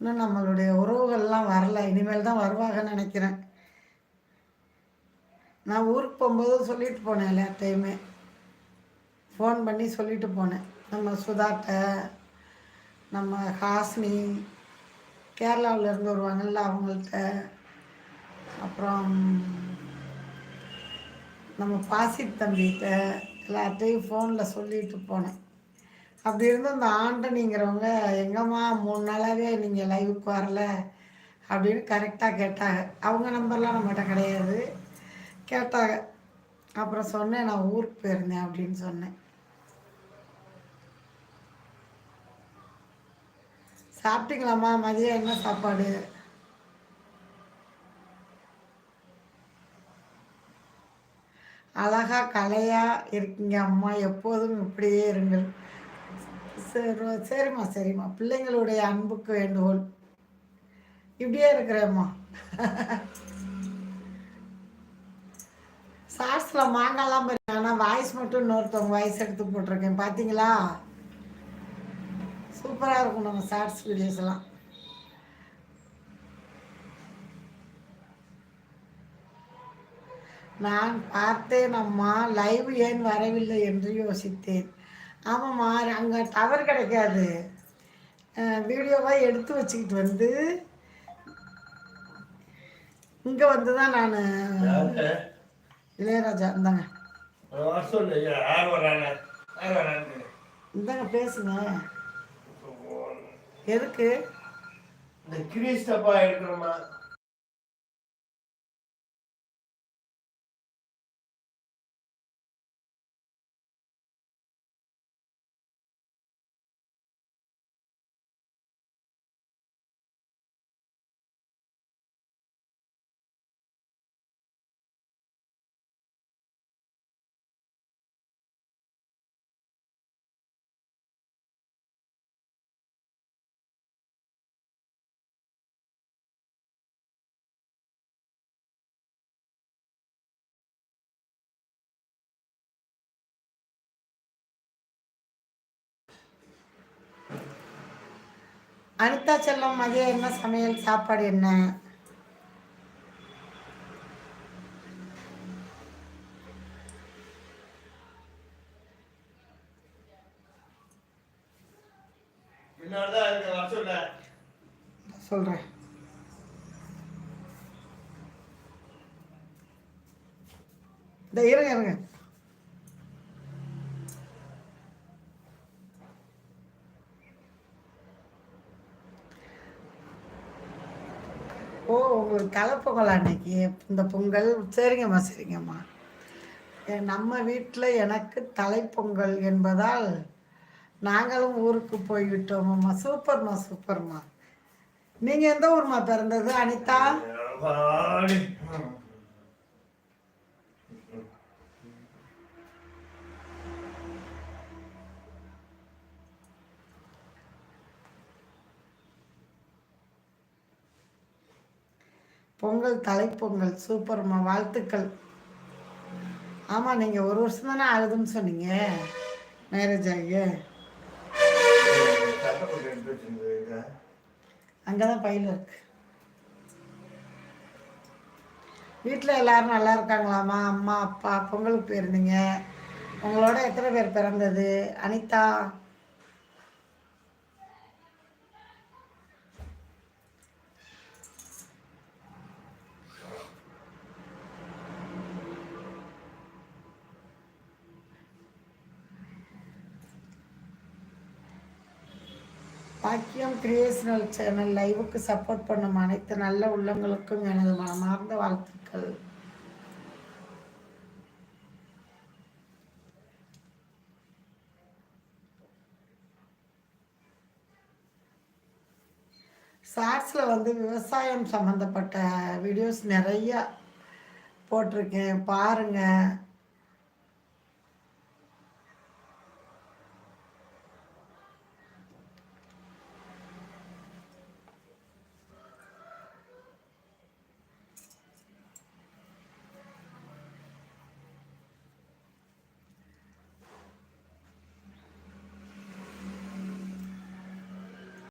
இன்னும் நம்மளுடைய உறவுகள்லாம் வரல. இனிமேல் தான் வருவாங்கன்னு நினைக்கிறேன். நான் ஊருக்கு போகும்போது சொல்லிட்டு போனேன் எல்லாத்தையுமே ஃபோன் பண்ணி சொல்லிட்டு போனேன். நம்ம சுதாட்ட நம்ம ஹாஸ்னி கேரளாவில் இருந்து வருவாங்கல்ல அவங்கள்ட்ட. அப்புறம் நம்ம பாசித் தம்பிகிட்ட எல்லாத்தையும் ஃபோனில் சொல்லிட்டு போனேன். அப்படி இருந்து அந்த ஆண்டனிங்கிறவங்க எங்கம்மா மூணு நாளாகவே நீங்கள் லைவுக்கு வரல அப்படின்னு கரெக்டாக கேட்டாங்க. அவங்க நம்பர்லாம் நம்மகிட்ட கிடையாது. கேட்டாங்க. அப்புறம் சொன்னேன் நான் ஊருக்கு போயிருந்தேன் அப்படின்னு சொன்னேன். சாப்பிட்டீங்களாம்மா? மதியம் என்ன சாப்பாடு? அழகா கலையா இருக்கீங்க அம்மா. எப்போதும் இப்படியே இருங்கள். சரி சரிம்மா சரிம்மா. பிள்ளைங்களுடைய அன்புக்கு வேண்டுகோள். இப்படியே இருக்கிறேம்மா. ஷார்ட்ஸில் மாங்காலாம் பாருங்க. ஆனால் வாய்ஸ் மட்டும் இன்னொருத்தவங்க வாய்ஸ் எடுத்து போட்டிருக்கேன். பார்த்தீங்களா சூப்பராக இருக்கும் நம்ம ஷார்ட்ஸ் வீடியோஸ் எல்லாம். நான் பார்த்தேன் அம்மா லைவ் ஏன் வரவில்லை என்று யோசித்தேன். ஆமாம்மா அங்கே டவர் கிடைக்காது. வீடியோவாக எடுத்து வச்சுக்கிட்டு வந்து இங்கே வந்து தான் நான் இளையராஜா இந்தாங்க. இந்தாங்க பேசுங்க. எதுக்கு? இந்த கிரீஸ்டப்பா எடுக்கணுமா? அனிதா செல்லம் மதியம் என்ன சமையல்? சாப்பாடு என்ன? சொல்கிறேன் இந்த இருங்க இருங்க. ஓ உங்களுக்கு தலைப்பொங்கல் அன்னைக்கு? இந்த பொங்கல்? சரிங்கம்மா சரிங்கம்மா. நம்ம வீட்டில் எனக்கு தலைப்பொங்கல் என்பதால் நாங்களும் ஊருக்கு போய்விட்டோம்மா. சூப்பர்மா சூப்பர்மா. நீங்கள் எந்த ஊர்மா பிறந்தது அனிதா? பொங்கல் தலைப்பொங்கல் சூப்பர்மா வாழ்த்துக்கள். ஆமாம் நீங்கள் ஒரு வருஷம் தானே ஆகுதுன்னு சொன்னீங்க. மேரேஜ் ஆகி. அங்கே தான் பையில் இருக்கு. வீட்டில் எல்லாரும் நல்லா இருக்காங்களாம்மா அம்மா அப்பா பொங்கலுக்கு போயிருந்தீங்க. உங்களோட எத்தனை பேர் பிறந்தது? அனிதா பாக்கியம் கிரியேஷனல் சேனல் லைவுக்கு சப்போர்ட் பண்ணும் அனைத்து நல்ல உள்ளங்களுக்கும் எனது மனமார்ந்த வாழ்த்துக்கள். ஷார்ட்ஸில் வந்து விவசாயம் சம்மந்தப்பட்ட வீடியோஸ் நிறைய போட்டிருக்கேன். பாருங்கள்